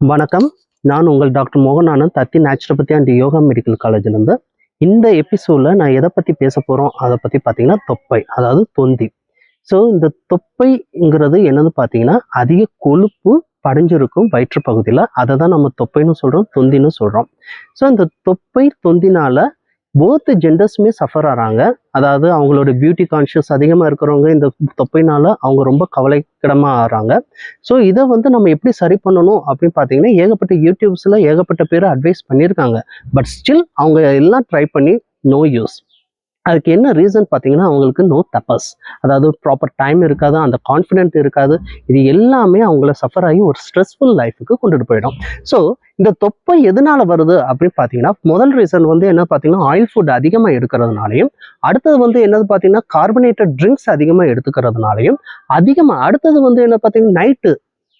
வணக்கம். நான் உங்கள் டாக்டர் மோகன் ஆனந்த் தத்தி நேச்சுரோபதி அண்ட் யோகா மெடிக்கல் காலேஜ்லேருந்து இந்த எபிசோடில் நான் எதை பற்றி பேச போகிறோம் அதை பற்றி பார்த்தீங்கன்னா தொப்பை அதாவது தொந்தி. ஸோ இந்த தொப்பைங்கிறது என்னது பார்த்தீங்கன்னா அதிக கொழுப்பு படிஞ்சிருக்கும் வயிற்று பகுதியில் அதை தான் நம்ம தொப்பைன்னு சொல்கிறோம் தொந்தின்னு சொல்கிறோம் ஸோ இந்த தொப்பை தொந்தினால போத் ஜெண்டர்ஸுமே சஃபர் ஆகிறாங்க அதாவது அவங்களோட பியூட்டி கான்ஷியஸ் அதிகமாக இருக்கிறவங்க இந்த தொப்பைனால அவங்க ரொம்ப கவலைக்கிடமாக ஆகிறாங்க ஸோ இதை வந்து நம்ம எப்படி சரி பண்ணணும் அப்படின்னு பார்த்தீங்கன்னா ஏகப்பட்ட யூடியூப்ஸில் ஏகப்பட்ட பேர் அட்வைஸ் பண்ணியிருக்காங்க. பட் ஸ்டில் அவங்க எல்லாம் ட்ரை பண்ணி நோ யூஸ் அதுக்கு என்ன ரீசன் பார்த்தீங்கன்னா அவங்களுக்கு நோ தப்பஸ் அதாவது ப்ராப்பர் டைம் இருக்காது அந்த கான்ஃபிடென்ட் இருக்காது. இது எல்லாமே அவங்கள சஃபர் ஆகி ஒரு ஸ்ட்ரெஸ்ஃபுல் லைஃபுக்கு கொண்டுட்டு போயிடும். ஸோ இந்த தொப்பை எதனால வருது அப்படின்னு பார்த்தீங்கன்னா முதல் ரீசன் வந்து என்ன பார்த்தீங்கன்னா ஆயில் ஃபுட் அதிகமாக எடுக்கிறதுனாலையும் அடுத்தது வந்து என்னது பார்த்தீங்கன்னா கார்பனேட்டட் ட்ரிங்க்ஸ் அதிகமாக எடுத்துக்கிறதுனாலையும் அதிகமாக அடுத்தது வந்து என்ன பார்த்தீங்கன்னா நைட்டு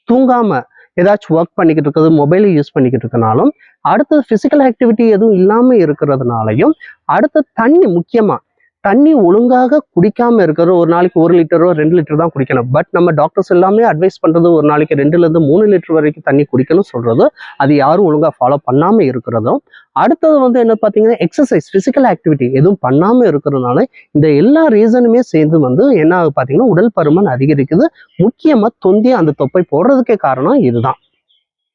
தூங்காமல் ஏதாச்சும் ஒர்க் பண்ணிக்கிட்டு இருக்கிறது மொபைலை யூஸ் பண்ணிக்கிட்டு இருக்கனாலும் அடுத்தது ஃபிசிக்கல் ஆக்டிவிட்டி எதுவும் இல்லாமல் இருக்கிறதுனாலையும் அடுத்த தண்ணி முக்கியமாக தண்ணி ஒழுங்காக குடிக்காமல் இருக்கிற ஒரு நாளைக்கு ஒரு லிட்டரோ ரெண்டு லிட்டர் தான் குடிக்கணும். பட் நம்ம டாக்டர்ஸ் எல்லாமே அட்வைஸ் பண்ணுறது ஒரு நாளைக்கு ரெண்டுலேருந்து மூணு லிட்டர் வரைக்கும் தண்ணி குடிக்கணும் சொல்கிறது அது யாரும் ஒழுங்காக ஃபாலோ பண்ணாமல் இருக்கிறதும். அடுத்தது வந்து என்ன பார்த்தீங்கன்னா எக்ஸசைஸ் ஃபிசிக்கல் ஆக்டிவிட்டி எதுவும் பண்ணாமல் இருக்கிறதுனால இந்த எல்லா ரீசனுமே சேர்ந்து வந்து என்ன ஆகுது பார்த்தீங்கன்னா உடல் பருமன் அதிகரிக்குது. முக்கியமாக தொந்தி அந்த தொப்பை போடுறதுக்கே காரணம் இதுதான்.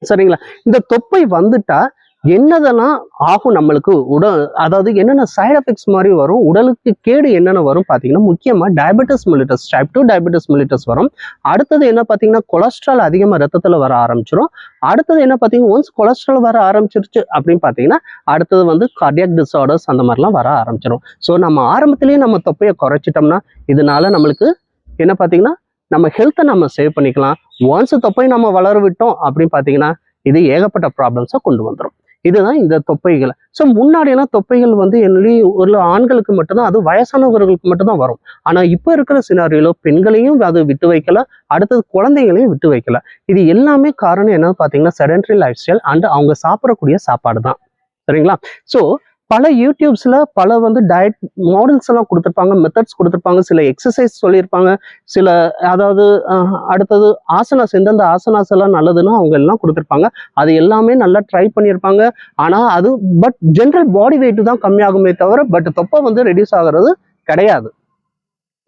சரிங்களா? இந்த தொப்பை வந்துட்டா என்னதெல்லாம் ஆகும் நம்மளுக்கு உடல் அதாவது என்னென்ன சைடு எஃபெக்ட்ஸ் மாதிரி வரும் உடலுக்கு கேடு என்னென்ன வரும் பார்த்தீங்கன்னா முக்கியமாக diabetes mellitus type two diabetes mellitus வரும். அடுத்தது என்ன பார்த்தீங்கன்னா கொலஸ்ட்ரால் அதிகமாக ரத்தத்தில் வர ஆரம்பிச்சிடும் அடுத்தது என்ன பார்த்தீங்கன்னா ஒன்ஸ் கொலஸ்ட்ரால் வர ஆரம்பிச்சிருச்சு அப்படின்னு பார்த்தீங்கன்னா அடுத்தது வந்து கார்டியாக் டிஸார்டர்ஸ் அந்த மாதிரிலாம் வர ஆரம்பிச்சிடும் ஸோ நம்ம ஆரம்பத்திலேயே நம்ம தொப்பையை குறைச்சிட்டோம்னா இதனால நம்மளுக்கு என்ன பார்த்தீங்கன்னா நம்ம ஹெல்த்தை நம்ம சேவ் பண்ணிக்கலாம். ஒன்ஸ் தொப்பை நம்ம வளர விட்டோம் அப்படின்னு பார்த்தீங்கன்னா இது ஏகப்பட்ட ப்ராப்ளம்ஸை கொண்டு வந்துடும் இதுதான் இந்த தொப்பைகள். ஸோ முன்னாடியெல்லாம் தொப்பைகள் வந்து என்னுடைய ஒரு ஆண்களுக்கு மட்டும்தான் அது வயசானவர்களுக்கு மட்டும்தான் வரும். ஆனால் இப்போ இருக்கிற சினாரியில பெண்களையும் அது விட்டு வைக்கல அடுத்தது குழந்தைகளையும் விட்டு வைக்கல. இது எல்லாமே காரணம் என்னன்னு பார்த்தீங்கன்னா செடன்ட்ரி லைஃப் ஸ்டைல் அண்ட் அவங்க சாப்பிடக்கூடிய சாப்பாடு தான் சரிங்களா? ஸோ பல யூடியூப்ஸில் பல வந்து டயட் மாடல்ஸ் எல்லாம் கொடுத்துருப்பாங்க மெத்தட்ஸ் கொடுத்துருப்பாங்க சில எக்ஸசைஸ் சொல்லியிருப்பாங்க சில அதாவது அடுத்தது ஆசனாஸ் எந்தெந்த ஆசனாஸ் எல்லாம் நல்லதுன்னு அவங்க எல்லாம் கொடுத்துருப்பாங்க. அது எல்லாமே நல்லா ட்ரை பண்ணியிருப்பாங்க. ஆனால் அது பட் ஜென்ரல் பாடி வெயிட் தான் கம்மியாகுமே தவிர பட் தொப்பை வந்து ரெடியூஸ் ஆகிறது கிடையாது.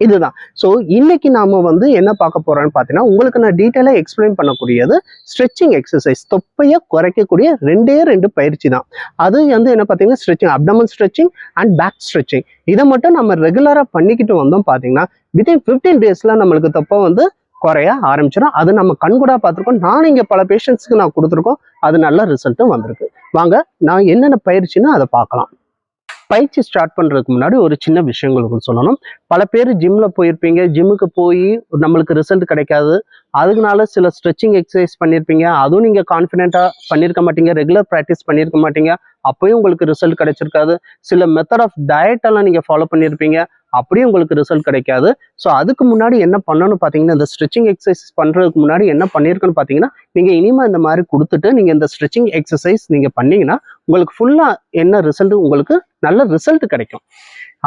இதுதான். ஸோ இன்னைக்கு நாம வந்து என்ன பார்க்க போறோம்னு பார்த்தீங்கன்னா உங்களுக்கு நான் டீட்டெயிலாக எக்ஸ்பிளைன் பண்ணக்கூடியது ஸ்ட்ரெச்சிங் எக்ஸசைஸ் தொப்பையை குறைக்கக்கூடிய ரெண்டே ரெண்டு பயிற்சி தான். அது வந்து என்ன பார்த்தீங்கன்னா stretching abdomen stretching and back stretching இதை மட்டும் நம்ம ரெகுலராக பண்ணிக்கிட்டு வந்தோம் பார்த்தீங்கன்னா வித்தின் ஃபிஃப்டீன் டேஸில் நம்மளுக்கு தொப்பை வந்து குறைய ஆரம்பிச்சிடும். அது நம்ம கண்கூடாக பார்த்துருக்கோம். நான் இங்கே பல பேஷண்ட்ஸ்க்கு நான் கொடுத்துருக்கோம். அது நல்ல ரிசல்ட்டும் வந்திருக்கு. வாங்க நான் என்னென்ன பயிற்சின்னு அதை பார்க்கலாம். பயிற்சி ஸ்டார்ட் பண்ணுறதுக்கு முன்னாடி ஒரு சின்ன விஷயங்கள் உங்களுக்கு சொல்லணும். பல பேர் ஜிம்மில் போயிருப்பீங்க. ஜிம்முக்கு போய் நம்மளுக்கு ரிசல்ட் கிடைக்காது. அதுக்குனால சில ஸ்ட்ரெச்சிங் எக்ஸசைஸ் பண்ணியிருப்பீங்க அதுவும் நீங்கள் கான்ஃபிடென்ட்டாக பண்ணியிருக்க மாட்டீங்க. ரெகுலர் ப்ராக்டிஸ் பண்ணியிருக்க மாட்டீங்க. அப்போயும் உங்களுக்கு ரிசல்ட் கிடைச்சிருக்காது. சில மெத்தட் ஆஃப் டயட் எல்லாம் நீங்கள் ஃபாலோ பண்ணியிருப்பீங்க அப்படியே உங்களுக்கு ரிசல்ட் கிடைக்காது. ஸோ அதுக்கு முன்னாடி என்ன பண்ணணும்னு பார்த்தீங்கன்னா இந்த ஸ்ட்ரெச்சிங் எக்ஸசைஸ் பண்ணுறதுக்கு முன்னாடி என்ன பண்ணியிருக்குன்னு பார்த்தீங்கன்னா நீங்கள் இனிமேல் இந்த மாதிரி கொடுத்துட்டு நீங்கள் இந்த ஸ்ட்ரெச்சிங் எக்ஸசைஸ் நீங்கள் பண்ணீங்கன்னா உங்களுக்கு ஃபுல்லாக என்ன ரிசல்ட் உங்களுக்கு நல்ல ரிசல்ட் கிடைக்கும்.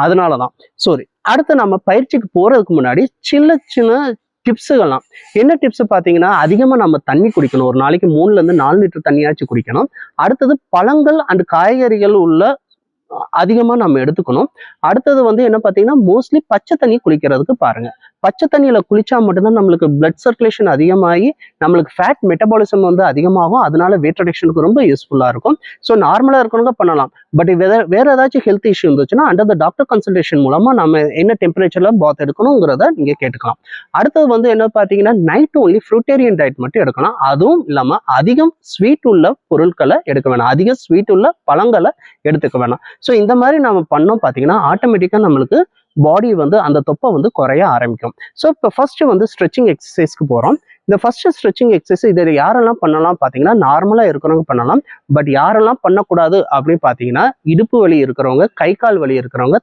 அதனால தான் சாரி அடுத்து நம்ம பயிற்சிக்கு போகிறதுக்கு முன்னாடி சின்ன சின்ன டிப்ஸுகள்லாம் என்ன டிப்ஸ் பார்த்தீங்கன்னா அதிகமாக நம்ம தண்ணி குடிக்கணும். ஒரு நாளைக்கு மூணுலேருந்து நாலு லிட்டர் தண்ணியாச்சும் குடிக்கணும். அடுத்தது பழங்கள் அண்ட் காய்கறிகள் உள்ள அதிகமாக நம்ம எடுத்துக்கணும். அடுத்தது வந்து என்ன பார்த்தீங்கன்னா மோஸ்ட்லி பச்சை தண்ணி குளிக்கிறதுக்கு பாருங்க. பச்சை தண்ணியில் குளிச்சா மட்டும்தான் நம்மளுக்கு பிளட் சர்க்குலேஷன் அதிகமாகி நம்மளுக்கு ஃபேட் மெட்டபாலிசம் வந்து அதிகமாகும். அதனால வெயிட் ரிடக்ஷனுக்கு ரொம்ப யூஸ்ஃபுல்லாக இருக்கும். ஸோ நார்மலாக இருக்கணுங்க பண்ணலாம். பட் வேற வேற ஏதாச்சும் ஹெல்த் இஷ்யூ இருந்துச்சுன்னா அண்டர் த டாக்டர் கன்சல்டேஷன் மூலமாக நம்ம என்ன டெம்பரேச்சரில் பாத் எடுக்கணுங்கிறத நீங்க கேட்டுக்கலாம். அடுத்தது வந்து என்ன பார்த்தீங்கன்னா நைட் ஒன்லி ஃப்ரூட்டேரியன் டயட் மட்டும் எடுக்கலாம். அதுவும் இல்லாமல் அதிகம் ஸ்வீட் உள்ள பொருட்களை எடுக்க வேணாம். அதிக ஸ்வீட் உள்ள பழங்களை எடுத்துக்க வேணாம். ஸோ இந்த மாதிரி நம்ம பண்ணோம் பார்த்தீங்கன்னா ஆட்டோமேட்டிக்காக நம்மளுக்கு பாடி வந்து அந்த தொப்பை வந்து குறைய ஆரம்பிக்கும். ஸோ இப்போ ஃபர்ஸ்ட் வந்து ஸ்ட்ரெச்சிங் எக்ஸசைஸ்க்கு போகிறோம் இந்த ஃபஸ்ட்டு ஸ்ட்ரெச்சிங் எக்ஸசைஸ் இதில் யாரெல்லாம் பண்ணலாம் பார்த்தீங்கன்னா நார்மலாக இருக்கிறவங்க பண்ணலாம். பட் யாரெல்லாம் பண்ணக்கூடாது அப்படின்னு பார்த்தீங்கன்னா இடுப்பு வலி இருக்கிறவங்க கை கால் வலி இருக்கிறவங்க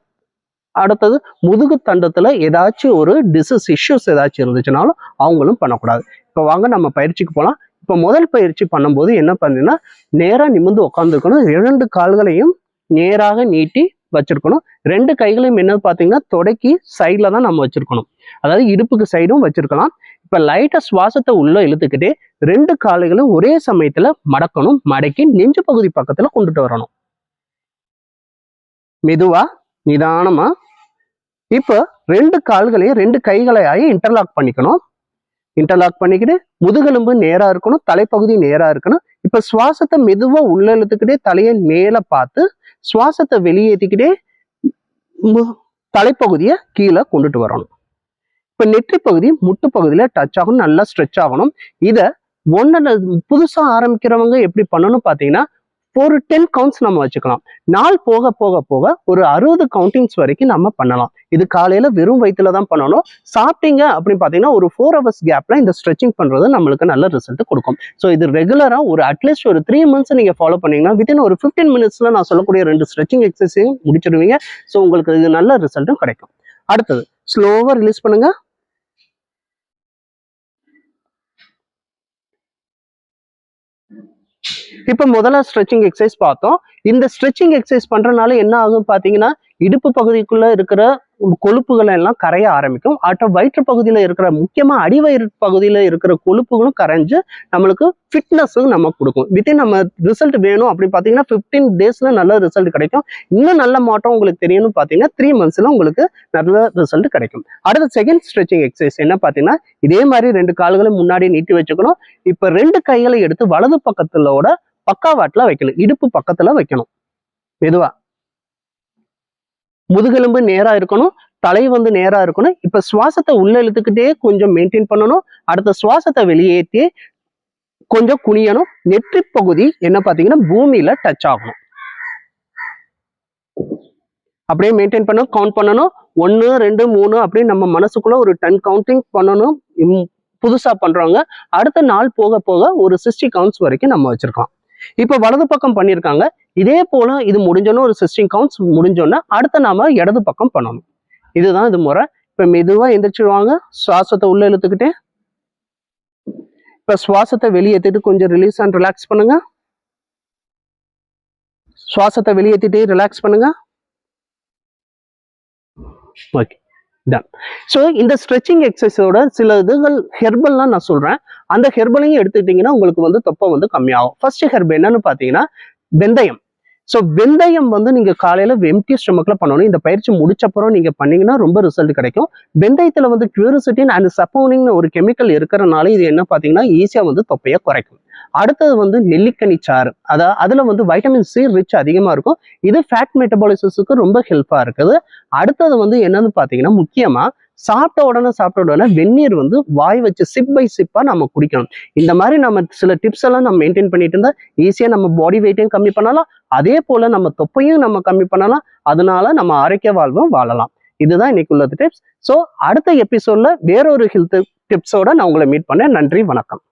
அடுத்தது முதுகு தண்டத்தில் ஏதாச்சும் ஒரு டிசீஸ் இஷ்யூஸ் ஏதாச்சும் இருந்துச்சுனாலும் அவங்களும் பண்ணக்கூடாது. இப்போ வாங்க நம்ம பயிற்சிக்கு போகலாம் இப்போ முதல் பயிற்சி பண்ணும்போது என்ன பண்ணீங்கன்னா நேராக நிமிர்ந்து உட்காந்துருக்கணும் இரண்டு கால்களையும் நேராக நீட்டி வச்சிருக்கணும். ரெண்டு கைகளையும் என்ன பார்த்தீங்கன்னா தொடக்கி சைடில் தான் நம்ம வச்சிருக்கணும். அதாவது இடுப்புக்கு சைடும் வச்சிருக்கலாம். இப்போ லைட்டாக சுவாசத்தை உள்ள இழுத்துக்கிட்டே ரெண்டு காலைகளும் ஒரே சமயத்துல மடக்கணும். மடக்கி நெஞ்சு பகுதி பக்கத்துல கொண்டுட்டு வரணும். மெதுவா நிதானமா. இப்போ ரெண்டு கால்களையும் ரெண்டு கைகளையாயும் இன்டர்லாக் பண்ணிக்கணும். இன்டர்லாக் பண்ணிக்கிட்டு முதுகெலும்பு நேரா இருக்கணும். தலைப்பகுதி நேரா இருக்கணும். இப்ப சுவாசத்தை மெதுவா உள்ள இழுத்துக்கிட்டே தலையை மேல பார்த்து சுவாசத்தை வெளியேற்றிக்கிட்டே தலைப்பகுதியை கீழே கொண்டுட்டு வரணும். இப்ப நெற்றி பகுதி முட்டு பகுதியில டச் ஆகணும் நல்லா ஸ்ட்ரெச் ஆகணும். இத ஒன்னு புதுசா ஆரம்பிக்கிறவங்க எப்படி பண்ணணும் பாத்தீங்கன்னா ஒரு டென் கவுண்ட்ஸ் நம்ம வச்சுக்கலாம். நாள் போக போக போக ஒரு அறுபது கவுண்டிங்ஸ் வரைக்கும் நம்ம பண்ணலாம். இது காலையில வெறும் வயிற்றுல தான் பண்ணணும். சாப்பிட்டீங்க அப்படின்னு பார்த்தீங்கன்னா ஒரு ஃபோர் ஹவர்ஸ் கேப்ல இந்த ஸ்ட்ரெச்சிங் பண்றது நம்மளுக்கு நல்ல ரிசல்ட் கொடுக்கும். ஸோ இது ரெகுலரா ஒரு அட்லீஸ்ட் ஒரு த்ரீ மந்த்ஸ் நீங்க ஃபாலோ பண்ணீங்கன்னா வித்தின் ஒரு ஃபிஃப்டீன் மினிட்ஸ்ல நான் சொல்லக்கூடிய ரெண்டு ஸ்ட்ரெச்சிங் எக்ஸசைஸையும் முடிச்சிருவீங்க. ஸோ உங்களுக்கு இது நல்ல ரிசல்ட்டும் கிடைக்கும். அடுத்தது ஸ்லோவாக ரிலீஸ் பண்ணுங்க. இப்போ முதல்ல ஸ்ட்ரெச்சிங் எக்ஸசைஸ் பார்த்தோம். இந்த ஸ்ட்ரெச்சிங் எக்ஸசைஸ் பண்றதுனால என்ன ஆகும் பாத்தீங்கன்னா இடுப்பு பகுதிக்குள்ள இருக்கிற கொழுப்புகள் எல்லாம் கரைய ஆரம்பிக்கும். அட்ட வயிற்று பகுதியில் இருக்கிற முக்கியமாக அடிவயிறு பகுதியில இருக்கிற கொழுப்புகளும் கரைஞ்சு நம்மளுக்கு ஃபிட்னஸும் நம்ம கொடுக்கும். வித்தின் நம்ம ரிசல்ட் வேணும் அப்படின்னு பார்த்தீங்கன்னா ஃபிஃப்டீன் டேஸ்ல நல்ல ரிசல்ட் கிடைக்கும். இன்னும் நல்ல மாற்றம் உங்களுக்கு தெரியணும்னு பார்த்தீங்கன்னா த்ரீ மந்த்ஸில் உங்களுக்கு நல்ல ரிசல்ட் கிடைக்கும். அடுத்த செகண்ட் ஸ்ட்ரெச்சிங் எக்ஸசைஸ் என்ன பார்த்தீங்கன்னா இதே மாதிரி ரெண்டு கால்களும் முன்னாடி நீட்டி வச்சுக்கணும். இப்போ ரெண்டு கைகளை எடுத்து வலது பக்கத்துலோட பக்காவாட்டில் வைக்கணும். இடுப்பு பக்கத்தில் வைக்கணும். மெதுவாக முதுகெலும்பு நேராக இருக்கணும் தலை வந்து நேராக இருக்கணும். இப்போ சுவாசத்தை உள்ள இழுத்துக்கிட்டே கொஞ்சம் மெயின்டைன் பண்ணணும். அடுத்த சுவாசத்தை வெளியேற்றி கொஞ்சம் குனியணும். நெற்றி பகுதி என்ன பார்த்தீங்கன்னா பூமியில டச் ஆகணும். அப்படியே மெயின்டைன் பண்ணணும் கவுண்ட் பண்ணணும். ஒன்று ரெண்டு மூணு அப்படின்னு நம்ம மனசுக்குள்ள ஒரு டென் கவுண்டிங் பண்ணணும். புதுசாக பண்ணுறவங்க அடுத்த நாள் போக போக ஒரு சிக்ஸ்டி கவுண்ட்ஸ் வரைக்கும் நம்ம வச்சுருக்கோம் இப்போ வலது பக்கம் பண்ணியிருக்காங்க இதே போல இது முடிஞ்சோன்னு ஒரு சிஸ்டிங் கவுண்ட்ஸ் முடிஞ்சோன்னா அடுத்த நாம இடது பக்கம் பண்ணணும். இதுதான் இது முறை. இப்போ மெதுவா எந்திரிச்சிடுவாங்க. சுவாசத்தை உள்ள இழுத்துக்கிட்டே. இப்போ சுவாசத்தை வெளியேற்றிட்டு கொஞ்சம் ரிலீஸ் அண்ட் ரிலாக்ஸ் பண்ணுங்க. சுவாசத்தை வெளியேற்றிட்டு ரிலாக்ஸ் பண்ணுங்க. ஓகே டன் ஸோ இந்த ஸ்ட்ரெச்சிங் எக்ஸசைஸோட சில இதுகள் ஹெர்பல்லாம் நான் சொல்றேன். அந்த ஹெர்பலையும் எடுத்துக்கிட்டிங்கன்னா உங்களுக்கு வந்து தொப்பை வந்து கம்மியாகும். ஃபர்ஸ்ட் ஹெர்ப் என்னன்னு பார்த்தீங்கன்னா வெந்தயம். ஸோ வெந்தயம் வந்து நீங்க காலையில எம்டி ஸ்டொமக்கில் பண்ணணும். இந்த பயிற்சி முடிச்சப்பறம் நீங்க பண்ணீங்கன்னா ரொம்ப ரிசல்ட் கிடைக்கும். வெந்தயத்தில் வந்து கியூரிசிட்டின் அண்ட் சப்போனிங்னு ஒரு கெமிக்கல் இருக்கிறனால இது என்ன பார்த்தீங்கன்னா ஈஸியா வந்து தொப்பையை குறைக்கும். அடுத்தது வந்து நெல்லிக்கனி சாறு. அதாவது அதில் வந்து வைட்டமின் சி ரிச் அதிகமாக இருக்கும். இது ஃபேட் மெட்டபாலிசிஸுக்கு ரொம்ப ஹெல்ப்பாக இருக்குது. அடுத்தது வந்து என்னன்னு பார்த்தீங்கன்னா முக்கியமா சாப்பிட்ட உடனே சாப்பிட்ட உடனே வெந்நீர் வந்து வாய் வச்சு சிப் பை சிப்பா நம்ம குடிக்கணும். இந்த மாதிரி நம்ம சில டிப்ஸ் எல்லாம் நம்ம மெயின்டைன் பண்ணிட்டு இருந்தால் ஈஸியாக நம்ம பாடி வெயிட்டையும் கம்மி பண்ணலாம். அதே போல நம்ம தொப்பையும் நம்ம கம்மி பண்ணலாம். அதனால நம்ம ஆரோக்கிய வாழ்வும் வாழலாம். இதுதான் இன்னைக்கு உள்ள டிப்ஸ் ஸோ அடுத்த எபிசோட்ல வேறொரு ஹெல்த் டிப்ஸோட நான் உங்களை மீட் பண்ணேன் நன்றி வணக்கம்.